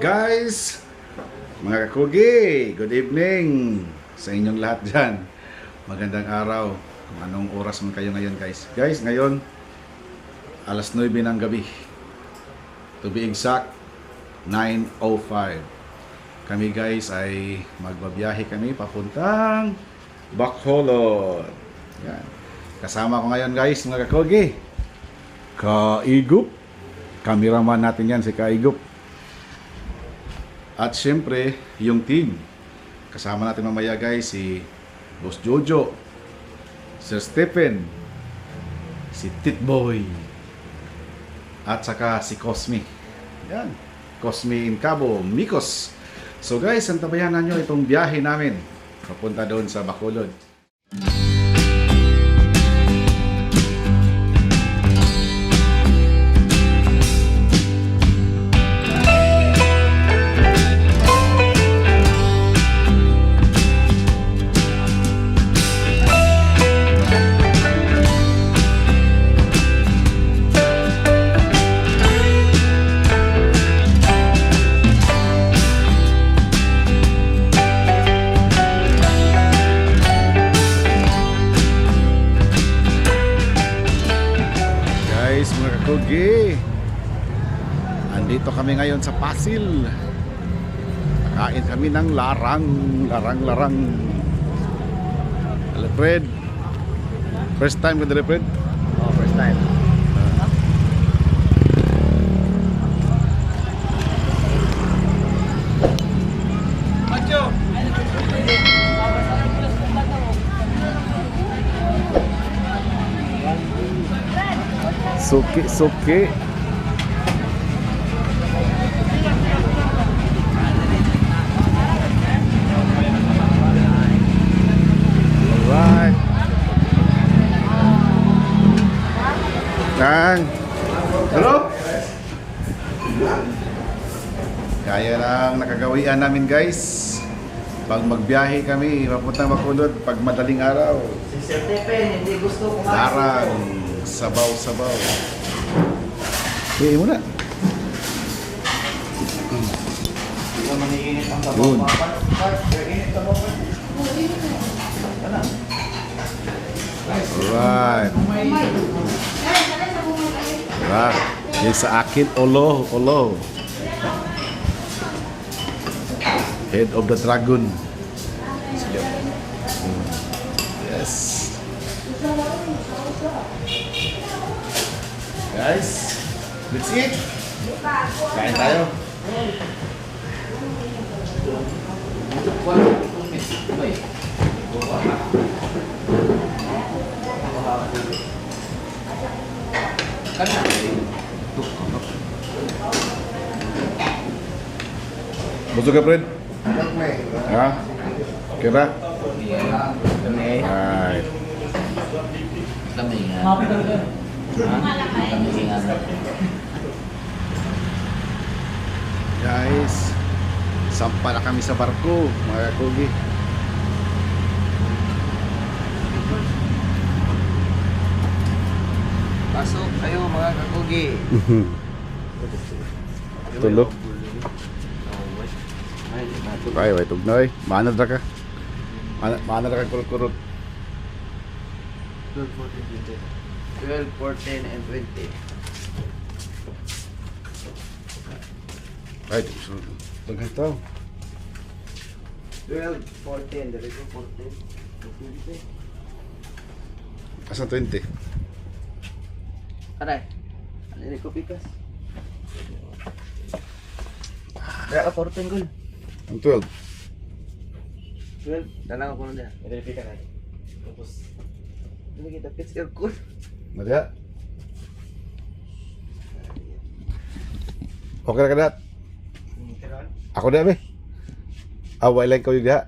guys! Mga kakugi, good evening sa inyong lahat dyan. Magandang araw kung anong oras man kayo ngayon guys. Guys, ngayon alas 9 ng gabi. To be exact, 9.05. Kami guys ay magbabiyahe kami papuntang Bacolod. Yan. Kasama ko ngayon guys mga kakugi. Kaigup. Cameraman natin yan si Kaigup. At syempre, yung team. Kasama natin mamaya guys si Boss Jojo, Sir Stephen, si Titboy, at saka si Cosme. Yan. Cosme in Cabo, Mikos. So guys, antabayanan nyo itong biyahe namin papunta doon sa Bacolod. Andito kami ngayon sa Pasil. Nakain kami ng larang, larang, larang. Alfred. First time ka dali, Fred? Oh, first time. Suki, suki. Alright. Kang. Hello? Kaya lang nakagawian namin guys. Pag magbiyahe kami, papuntang Bacolod pag madaling araw. Si Sir Tepen, hindi gusto kumain. Larang, sabaw-sabaw. Kaya mo na. Hindi ka maniinit ang Yun. Papa, Sir, init tabaw pa. Ano? Alright. Alright. Yung sa akin, olo, olo. Head of the dragon. Sige. Yes. Guys, let's eat. Kain tayo. Busog ka, Fred? Ha? Kira? Lamingan. Guys, sampa na kami sa barko, mga kugi. Pasok kayo mga kakugi. Tulo. Ay, way tugnoy. Manad ra ka. Manad ra ka kurut-kurut. 12, 14, and 20. Ay, so daghan tao. 12, 14, dali ko 14. 20. Asa 20? Aray. Ano ko pikas? Kaya ka 14 gul. Ang 12. 12. Dalang ako nun dyan. May pika na. Tapos. Hindi kita pitch aircon. Nadya. Okay na ka dat. Ako na be. Ah, wala lang ko yung diha.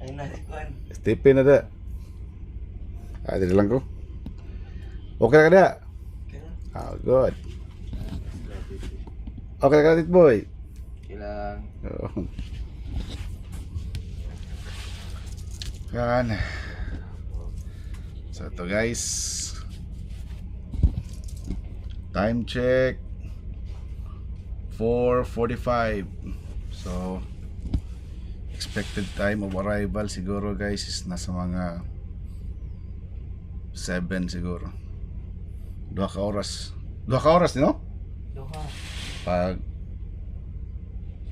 Ayun na, ikuan. Stephen na da. Ah, dito lang ko. Okay na ka diha. Ah, good. Okay na ka dit boy. Kailang. Oo. Yan. So ito guys. Time check. 4.45. So, expected time of arrival siguro guys is nasa mga 7 siguro. Dua ka oras. Dua ka oras, no? Doha. Pag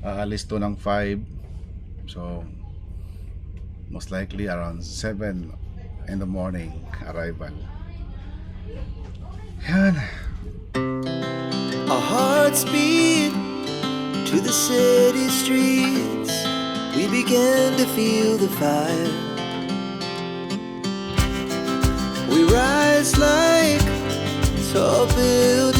aalis to ng 5, so most likely around 7 in the morning arrival. Yan. Our hearts beat to the city streets. We began to feel the fire. We rise like tall buildings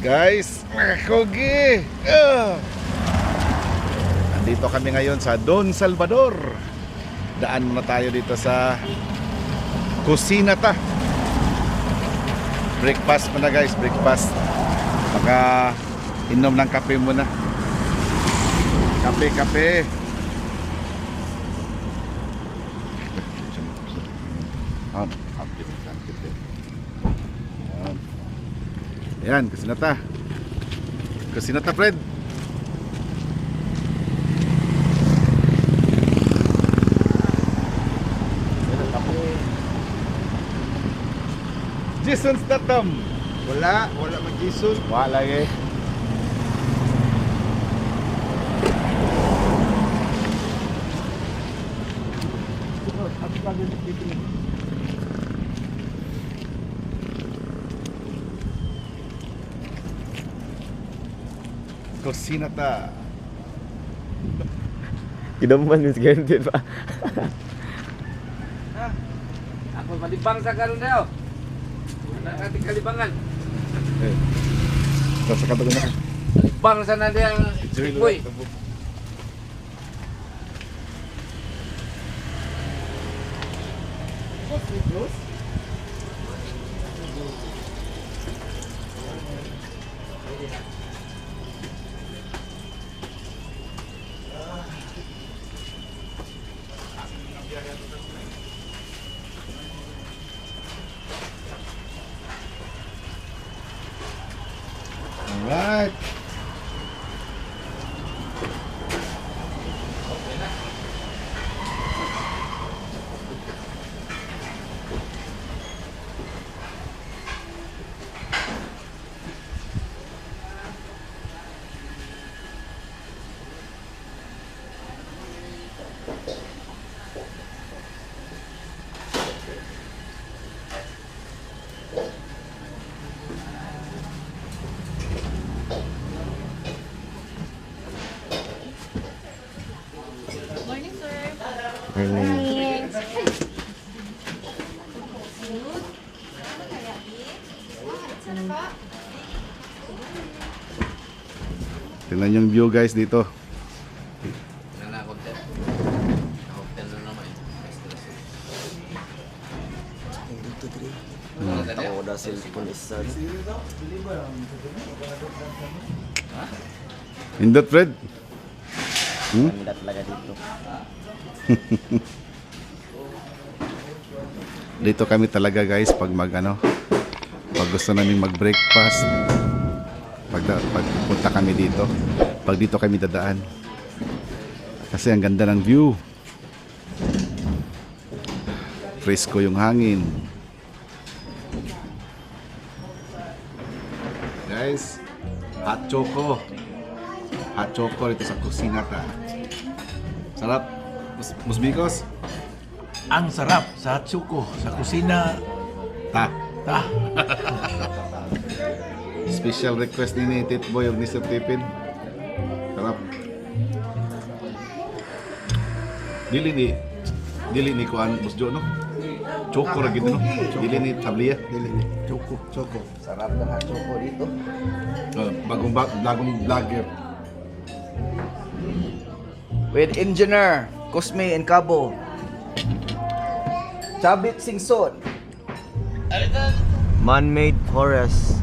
Guys, kogi! Ah! Nandito kami ngayon sa Don Salvador. Daan muna tayo dito sa Kusina ta. Breakfast muna guys, breakfast. Baka inom ng kape muna. Kape, kape. Ah, kape, kape. Ah. Ayan, kasinata. Kasinata, Fred. Jason Statham. Wala, wala mag-Jason. Wala lagi. Kusinata. Kidaman yung ganti pa. Ako malibang sa karon daw. Anak natin kalibangan. Eh. Sa katagun na. Malibang sa nadi ang ipoy. Alright. Morning, sir. Morning. Tingnan yung view guys dito. Ako na cellphone isa. Indot Fred. Dito. Dito kami talaga guys pag mag ano, pag gusto namin mag-breakfast, pag, pag punta kami dito, pag dito kami dadaan. Kasi ang ganda ng view. Fresco yung hangin. Guys, hot choco. Hot choco dito sa kusina ta. Sarap. Mus musbikos. Ang sarap sa Hatsuko, sa kusina. Ta. Ta, Special request ni ni Titboy og ni Sir Tipin. Sarap. Dili di dili ni kuan Boss Jo no. Choco ra gid no. Dili ni tabliya. Dili ni. Choco. Choco. Sarap na nga choco dito. Uh, bagong ba- bagong vlogger. With engineer, Cosme and Cabo. Chabit Singson. Man-made forest.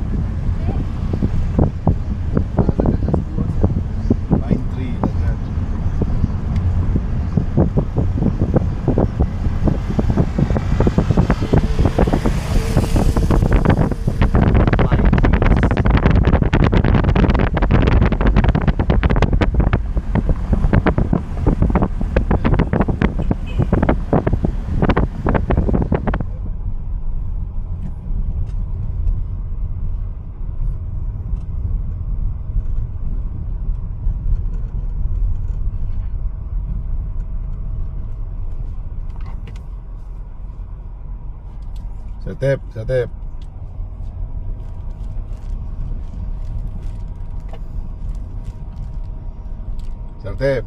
Satep.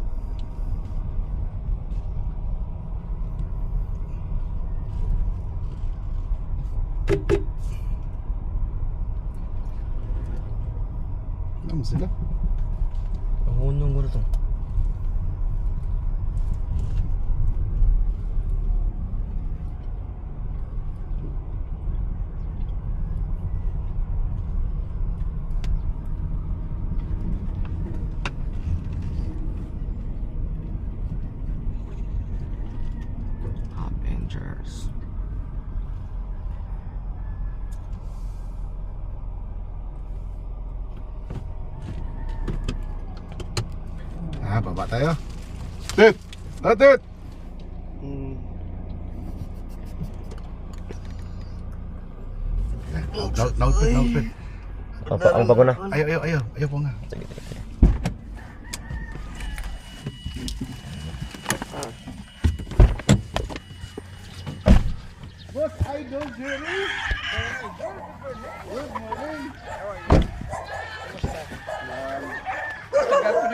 Ano sila? Pangunong ko to. Avengers. Ah, baba tayo. Tit! Ah, tit! Laut, laut, pit, laut, pit. Papa, ang bago na. Ayo, ayo, ayo. Ayo po nga. Tagal ko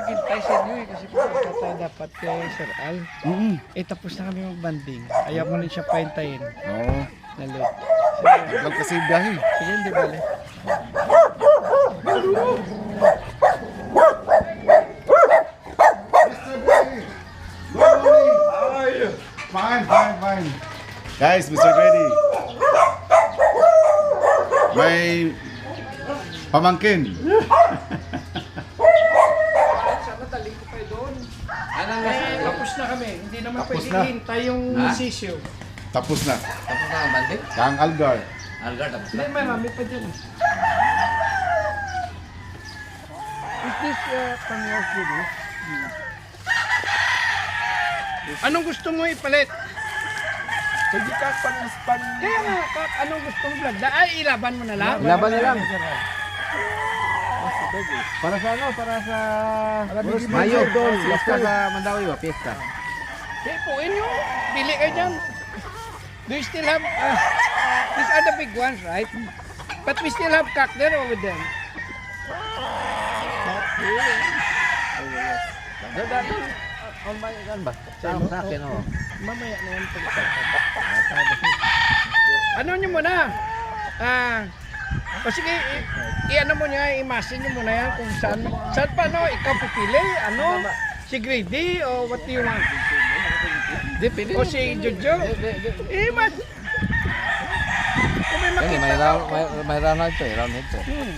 naghintay sa inyo eh, kasi po dapat kay Sir Al. Mm Eh tapos na kami magbanding. Ayaw ko rin siya pahintayin. Oo. Na late. Wag kasi biyahe. Sige, hindi bale. Fine, fine, fine. Guys, Mr. Ready. May pamangkin. Tapos na kami. Hindi naman Tapos pwede na. hintay yung sisyo. Tapos na. Tapos na ang bandit? Kang Algar. Algar, tapos Hindi, marami pa dyan. Is this uh, from your studio? Anong gusto mo ipalit? Sige ka, pang, pang, Kaya nga, ka- anong gusto mo vlog? Da- Ay, ilaban mo na lang. Laban na lang. Para sa ano? Para sa... Mayo, fiesta sa Mandawi ba? Fiesta. Tipuin nyo. Pili kayo dyan. Do you still have... Uh, these are the big ones, right? But we still have cock there over them. On ba yan ba? Sa akin oh. Mamaya na yan. Ano nyo muna? Ah... o sige, i-ano mo niya, i-masin nyo muna yan kung saan, saan pa no, ikaw pipili, ano, si Grady, o what do you want? Di, pili. O si Jojo? Eh, mas... Kung may makita may round, may, may round na ito eh. Round na ito. Hmm.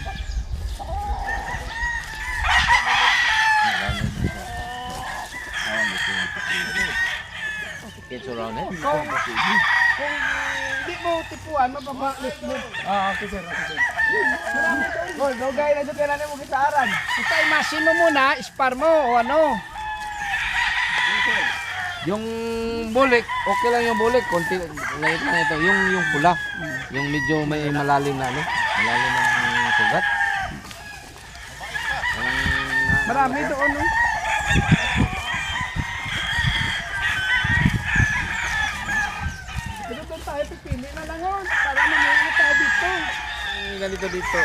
It's round eh. Kung, kung hindi mo tipuan, mababaklit mo. Ah, okay sir, okay sir. Marami to. Hoy, dogay na doon kailangan mo kitaaran. Basta imasin mo muna, spar mo o ano. Yung bulik, okay lang yung bulik. Konti, lait lang ito. Yung, yung pula. Yung medyo may malalim na ano. Malalim ng sugat. Ang- Marami doon, no? Dito doon tayo, pipili na lang yun. Para mamaya tayo dito. Ang ganito dito.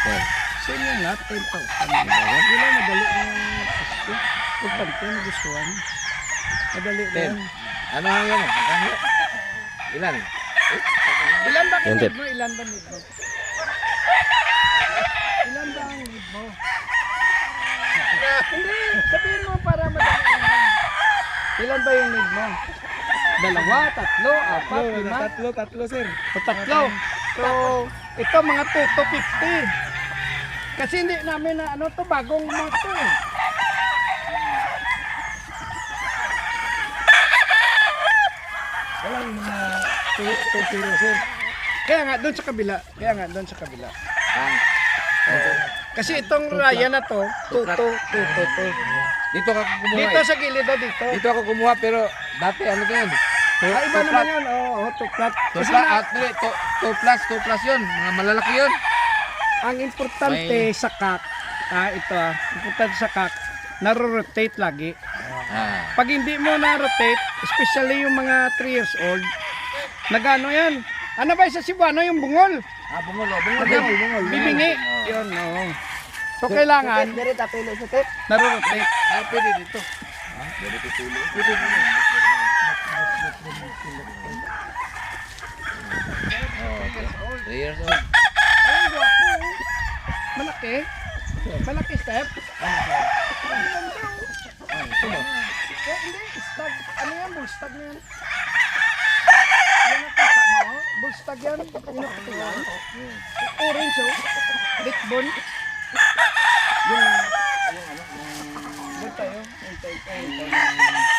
Eh, Sa inyo lahat, 10,000. Hindi lang, madali ng gusto. Kung panito, nagustuhan. Madali na yan. Ano ang yan? Ilan? Ilan ba Yan, ang need mo? Ilan ba need mo? Ilan ba ang need mo? Hindi, sabihin mo para madali na. Ilan ba yung need mo? Dalawa, tatlo, apat, lima? Tatlo, tatlo, sir. Tatlo. So, ito mga 2 to 50. Kasi hindi namin na ano to bagong mga to eh. Walang mga 2 sir. Kaya nga doon sa kabila, kaya nga doon sa kabila. Kasi itong raya na to, 2 to 2 to 2. dito ka kumuha. Dito eh. sa gilid o dito. Dito ako kumuha pero dati ano to yun? Two, Ah, iba two naman yun. Oo, oh, 2 flat. Two Kasi na, at, two, two plus, two plus yun. Mga malalaki yun. ang importante sa kak, ah, ito ah, importante sa kak, naro-rotate lagi. Ah. Pag hindi mo na-rotate, especially yung mga 3 years old, nagano yan? Ano ba sa Cebuano yung bungol? Ah, bungol, oh, bungol. Bungol, bungol. Bibingi. Yun, oo. So, kailangan, naro-rotate. Ah, pwede dito. Three years old. Ayun, gwapo. oh. Malaki. Malaki step. Eh, hindi, stag. Ano yan, bullstag na yan. Yan ang bullstag yan. Yung nakita yan. Orange, oh. Litbon. Yung, yung ano, yung... tayo. Yung tayo, yung tayo.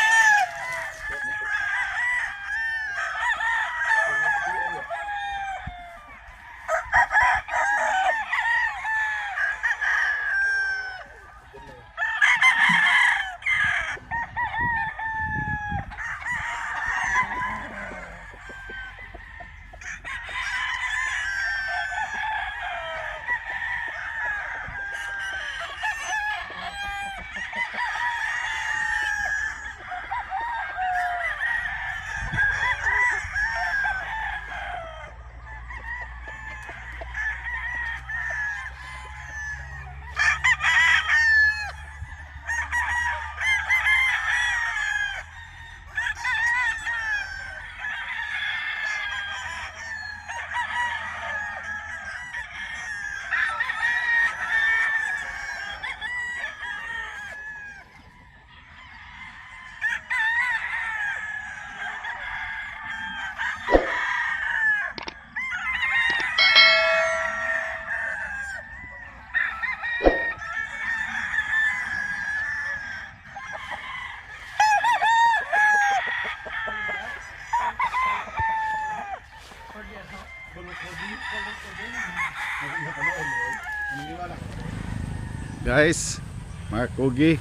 Guys, mga kugi,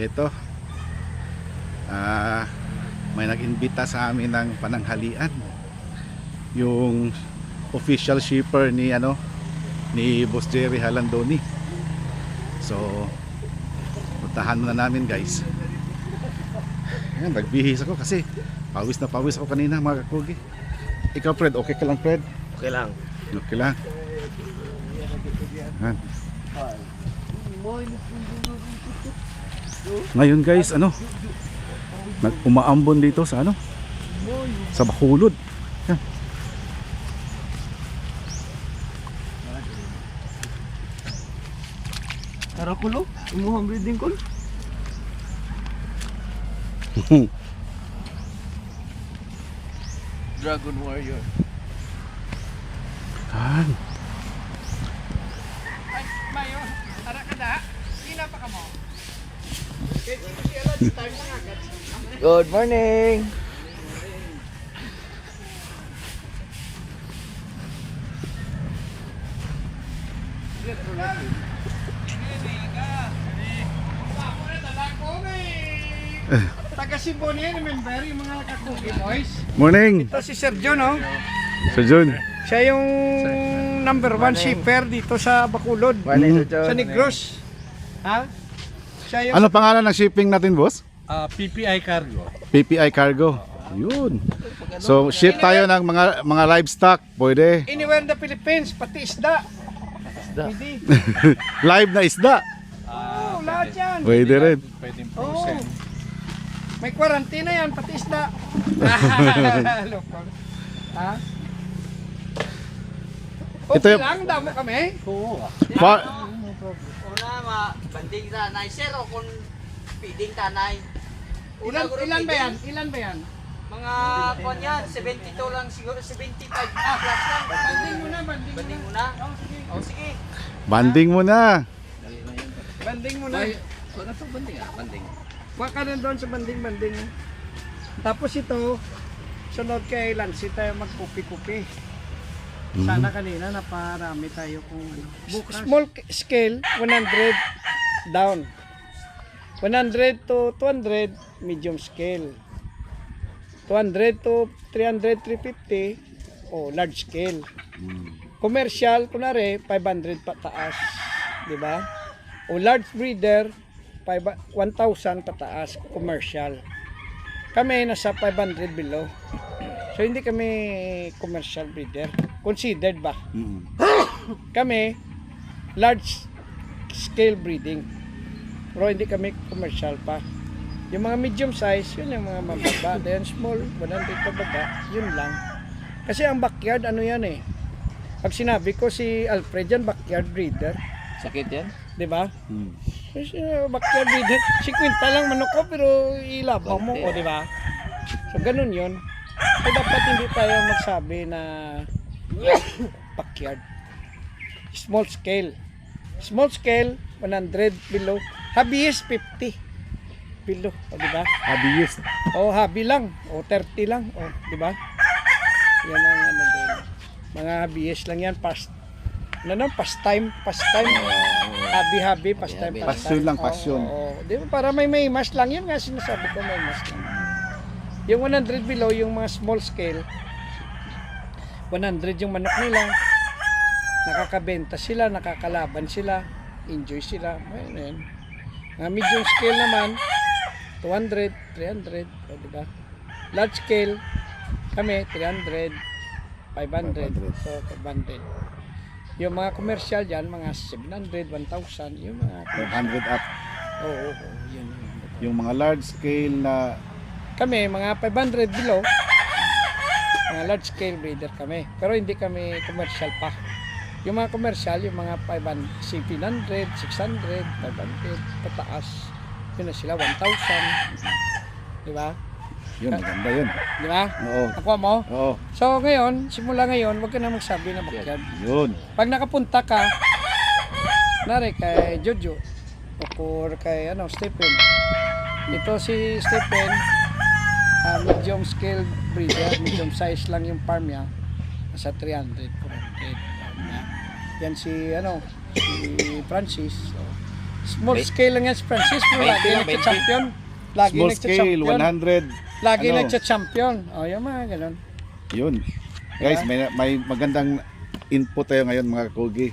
ito, ah, may nag-imbita sa amin ng pananghalian. Yung official shipper ni ano ni Boss Jerry Halandoni. So, puntahan muna namin guys. Ayan, nagbihis ako kasi pawis na pawis ako kanina mga kugi. Ikaw Fred, okay ka lang Fred? Okay lang. Okay lang. Ayan. Ngayon guys, ano? Nag-umaambon dito sa ano? Sa Bakulod. Yan. Karakulo? Imuhang breeding ko? Dragon Warrior. Yan. Ay, Mayo, ara ka da. Sina pa ka mo. Kaya dito siya lang, time na agad. Good morning! Taga Cebu niya, remember yung mga kakugi boys? Morning, Ito si Sergio, no? Sir Jun. Siya yung number one shipper dito sa Bacolod. Mm. Sir John. Sa Negros. Ha? Siya yung Ano pangalan ng shipping natin, boss? Ah, PPI Cargo. PPI Cargo. Yun. So, ship tayo ng mga mga livestock. Pwede. anywhere in the Philippines, pati isda. Isda. Pwede. Live na isda. Oo, lahat yan. Pwede rin. Pwedeng Oo. May quarantine yan, pati isda. Loko. ha? Okay Ito yung- lang, damo kami. Pa- Una, ma, banding tanay. Sir, o kung feeding tanay. Ilan, ilan ba yan? Ilan ba yan? Mga kwan yan, 72 lang siguro, 75 ah, plus lang. Banding muna, banding Banding muna. muna. Oh, sige. O sige. banding mo na. Banding muna. Ano to banding ah? Banding. Kuha ka na doon sa banding-banding. Tapos ito, sunod kay Lancy tayo magkupi-kupi. Sana kanina naparami tayo kung ano. Small k- scale, 100 down. 100 to 200, medium scale. 200 to 300, 350, o large scale. Commercial, kunwari, 500 pataas. Di ba? O large breeder, 5 1,000 pataas, commercial. Kami nasa 500 below. So hindi kami commercial breeder. Considered ba? Mm. Kami large scale breeding. Pero hindi kami commercial pa. Yung mga medium size, yun yung mga mababa. Then small, 100 pababa, yun lang. Kasi ang backyard, ano yan eh. Pag sinabi ko si Alfred yan, backyard breeder. Sakit yan? Di ba? Mm. Kasi uh, backyard breeder, si Quinta lang manok ko pero ilabaw mo, o di ba? So ganun yun. So dapat hindi tayo magsabi na backyard. Small scale. Small scale, 100 below. Is 50 below, o di ba? Abiyos. O hobby lang, o 30 lang, o di ba? Yan ang ano doon. Mga hobbyist lang yan, past ano no, pastime, pastime. Hobby, pastime, pastime. Passion lang, passion. Oo, oo. Di ba, para may may mas lang, yun nga sinasabi ko, may mas lang. Yung 100 below, yung mga small scale, 100 yung manok nila, nakakabenta sila, nakakalaban sila, enjoy sila, ayun yun. Mga medium scale naman, 200, 300, o di ba? Large scale, kami 300, 500, 500. so 500. Yung mga commercial dyan, mga 700, 1,000, yung mga, 500 up. oo, oo, oo, yun, yun. Yung mga large scale na Kami, mga 500 below, mga large scale breeder kami. Pero hindi kami commercial pa. Yung mga commercial, yung mga 500, 700, 600, 500, pataas. Yun na sila, 1,000. Di ba? yun, maganda yun. Di ba? Oo. Nakuha mo? Oo, So ngayon, simula ngayon, wag ka na magsabi na backyard. yun. Pag nakapunta ka, nari kay Jojo, o kay ano, Stephen. Ito si Stephen, ah, medium scale breeder, medium size lang yung farm niya. Nasa 300, 400. farm niya. Yan si ano, si Francis. So, small scale lang yan si Francis, pero lagi 20 lang, nagcha-champion. Lagi Small scale, nagcha-champion. 100. Lagi ano, nagcha-champion. O, yung mga ganun. Yun. Guys, may, may magandang input tayo ngayon mga kogi.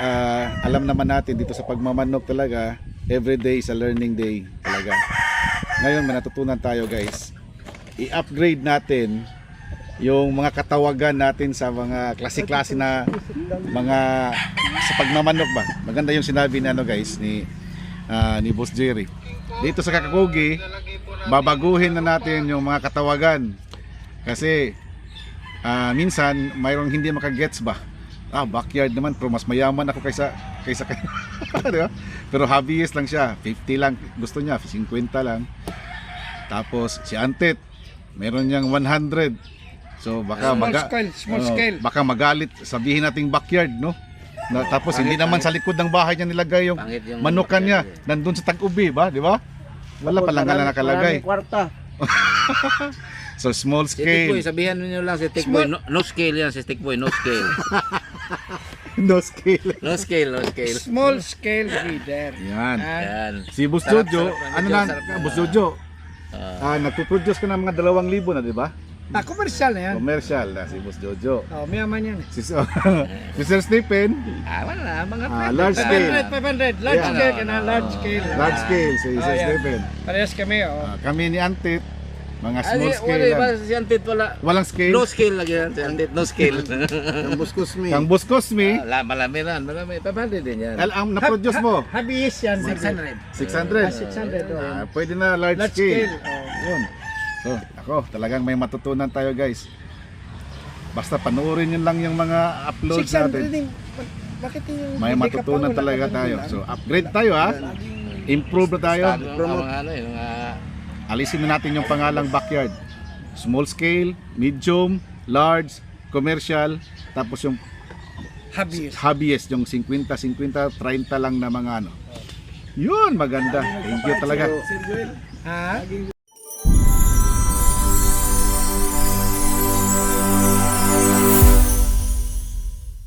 Ah, alam naman natin dito sa pagmamanok talaga, every day is a learning day talaga. Ngayon may natutunan tayo guys. I-upgrade natin yung mga katawagan natin sa mga klase-klase na mga sa pagmamanok ba. Maganda yung sinabi ni ano guys ni ah, ni Boss Jerry. Dito sa Kakakogi, babaguhin na natin yung mga katawagan. Kasi ah, minsan mayroong hindi makagets ba? Ah, backyard naman pero mas mayaman ako kaysa kaysa kay Di ba? Pero hobbyist lang siya, 50 lang gusto niya, 50 lang. Tapos si Antet, meron niyang 100. So baka Small maga scale, small Oo, scale. baka magalit sabihin nating backyard, no? Na, tapos hindi naman sa likod ng bahay niya nilagay yung Pangit yung manukan niya. backyard Nandun sa tag-ubi ba, di ba? Wala pa lang nga nakalagay. kwarta. So small Si Tikboy, scale. sabihan niyo lang si Tikboy, no, no scale yan si Tikboy, no scale. no scale. No scale, no scale. Small scale breeder. Yan. Yan. Si Boss Sarap, Jojo, sarap, ano medyo na, Ah, ah, nagpo-produce ka ng mga 2,000 na, di ba? ah, commercial na yan. Commercial na si Boss Jojo. Oh, mayaman yan. Si, si Sir Stephen, ah, wala, mga ah, pwede. large scale. 500, 500. Large Yeah. scale ka na, large scale. Large scale si Oh, Sir. Stephen. Parehas kami, oh. Ah, kami ni Antit, Mga small scale Wala ba si Antit wala. Walang scale. No scale lagi yan si Antit, no scale. Ang buskos mi. Kang Buscos me, Ah, malami na, malami. Papandi din yan. al ang na-produce mo, Habis yan. 600. 600. 600. oh. Ah, pwede na large, Large scale. scale. oh. Yun. So, ako, talagang may matutunan tayo guys. Basta panoorin nyo lang yung mga uploads 600 natin. din. Bakit yung May matutunan talaga tayo. So, upgrade tayo ha. Improve na tayo. Ang mga ano, yung Alisin na natin yung pangalang backyard. Small scale, medium, large, commercial, tapos yung Habis. hobbyist, yung 50, 50, 30 lang na mga ano. Yun, maganda. Thank you talaga. Ha?